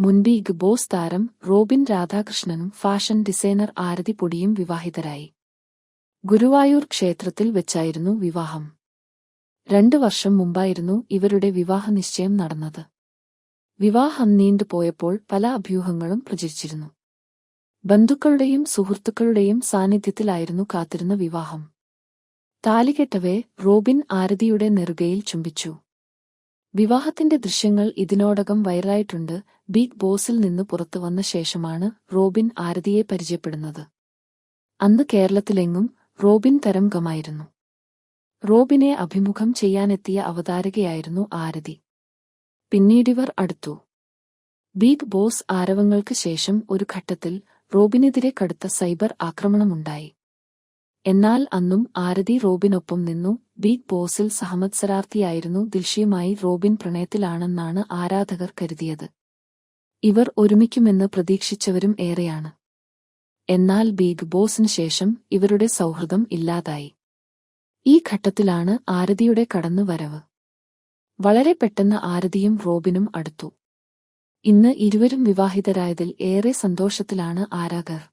മുൻ big boss താരം റോബിൻ രാധാകൃഷ്ണനും ഫാഷൻ ഡിസൈനർ ആരതി പൊടിയും വിവാഹിതരായി. ഗുരുവായൂർ ക്ഷേത്രത്തിൽ വെച്ചായിരുന്നു വിവാഹം. രണ്ടു വർഷം മുമ്പായിരുന്നു ഇവരുടെ വിവാഹ നിശ്ചയം നടന്നത്. വിവാഹം നീണ്ടുപോയപ്പോൾ പല അഭ്യൂഹങ്ങളും പ്രചരിച്ചിരുന്നു. ബന്ധുക്കളുടെയും സുഹൃത്തുക്കളുടെയും സാന്നിധ്യത്തിലായിരുന്നു കാത്തിരുന്ന വിവാഹം. താലികെട്ടവേ റോബിൻ ആരതിയുടെ നെറുകയിൽ ചുംബിച്ചു. വിവാഹത്തിന്റെ ദൃശ്യങ്ങൾ ഇതിനോടകം വൈറലായിട്ടുണ്ട്. ബിഗ് ബോസിൽ നിന്ന് പുറത്തുവന്ന ശേഷമാണ് റോബിൻ ആരതിയെ പരിചയപ്പെടുന്നത്. അന്ന് കേരളത്തിലെങ്ങും റോബിൻ തരംഗമായിരുന്നു. റോബിനെ അഭിമുഖം ചെയ്യാനെത്തിയ അവതാരകയായിരുന്നു ആരതി. പിന്നീടിവർ അടുത്തു. ബിഗ് ബോസ് ആരവങ്ങൾക്ക് ശേഷം ഒരു ഘട്ടത്തിൽ റോബിനെതിരെ കടുത്ത സൈബർ ആക്രമണമുണ്ടായി. എന്നാൽ അന്നും ആരതി റോബിനൊപ്പം നിന്നു. ബിഗ് ബോസിൽ സഹമത്സരാർത്ഥിയായിരുന്നു ദിൽഷയുമായി റോബിൻ പ്രണയത്തിലാണെന്നാണ് ആരാധകർ കരുതിയത്. ഇവർ ഒരുമിക്കുമെന്ന് പ്രതീക്ഷിച്ചവരും ഏറെയാണ്. എന്നാൽ ബിഗ് ബോസിന് ശേഷം ഇവരുടെ സൗഹൃദം ഇല്ലാതായി. ഈ ഘട്ടത്തിലാണ് ആരതിയുടെ കടന്നുവരവ്. വളരെ പെട്ടെന്ന് ആരതിയും റോബിനും അടുത്തു. ഇന്ന് ഇരുവരും വിവാഹിതരായതിൽ ഏറെ സന്തോഷത്തിലാണ് ആരാധകർ.